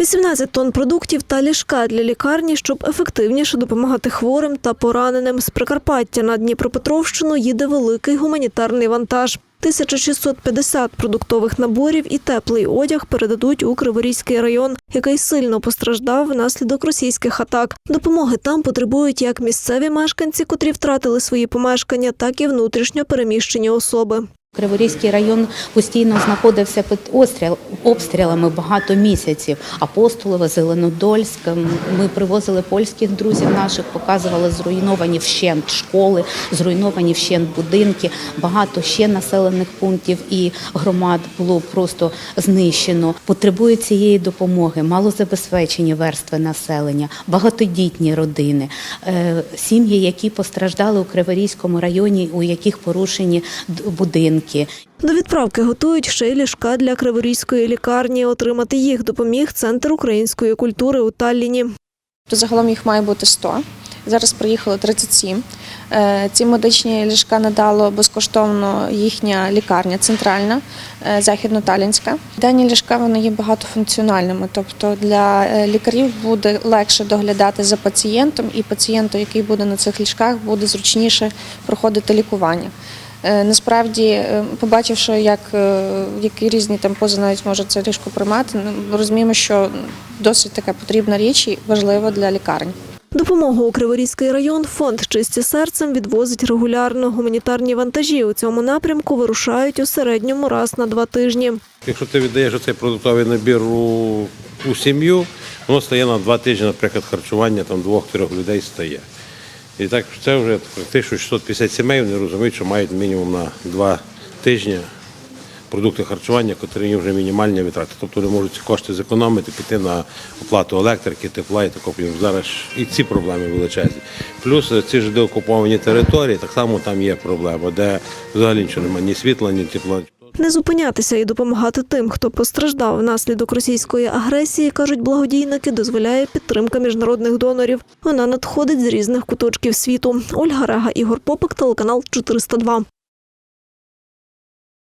18 тонн продуктів та ліжка для лікарні, щоб ефективніше допомагати хворим та пораненим. З Прикарпаття на Дніпропетровщину їде великий гуманітарний вантаж. 1650 продуктових наборів і теплий одяг передадуть у Криворізький район, який сильно постраждав внаслідок російських атак. Допомоги там потребують як місцеві мешканці, котрі втратили свої помешкання, так і внутрішньо переміщені особи. Криворізький район постійно знаходився під обстріл, обстрілами багато місяців. Апостолове, Зеленодольськ. Ми привозили польських друзів наших, показували зруйновані вщент школи, зруйновані вщент будинки. Багато ще населених пунктів і громад було просто знищено. Потребують цієї допомоги малозабезпечені верстви населення, багатодітні родини, е, сім'ї, які постраждали у Криворізькому районі, у яких порушені д- будинки. До відправки готують ще й ліжка для Криворізької лікарні. Отримати їх допоміг Центр української культури у Талліні. Загалом їх має бути 100. Зараз приїхало 37. Е, Ці медичні ліжка надало безкоштовно їхня лікарня центральна, е, західно-талінська. Дані ліжка вони є багатофункціональними, тобто для е, лікарів буде легше доглядати за пацієнтом, і пацієнту, який буде на цих ліжках, буде зручніше проходити лікування. Е, Насправді, е, побачивши, як е, які різні там пози навіть може це ліжко приймати, ну, розуміємо, що досить така потрібна річ і важлива для лікарні. Допомогу у Криворізький район фонд Чисті серцем відвозить регулярно. Гуманітарні вантажі у цьому напрямку вирушають у середньому раз на два тижні. Якщо ти віддаєш цей продуктовий набір у, у сім'ю, воно стає на два тижні, наприклад, харчування там двох-трьох людей стає. І так це вже практично 650 сімей, вони розуміють, що мають мінімум на два тижні продукти харчування, котрі вже мінімальні витрати. Тобто вони можуть ці кошти зекономити, піти на оплату електрики, тепла і такого. Зараз і ці проблеми величезні. Плюс е, ці ж деокуповані території, так само там є проблема, де взагалі нічого немає, ні світла, ні тепла. Не зупинятися і допомагати тим, хто постраждав внаслідок російської агресії, кажуть благодійники, дозволяє підтримка міжнародних донорів. Вона надходить з різних куточків світу. Ольга Рега, Ігор Попик, телеканал 402.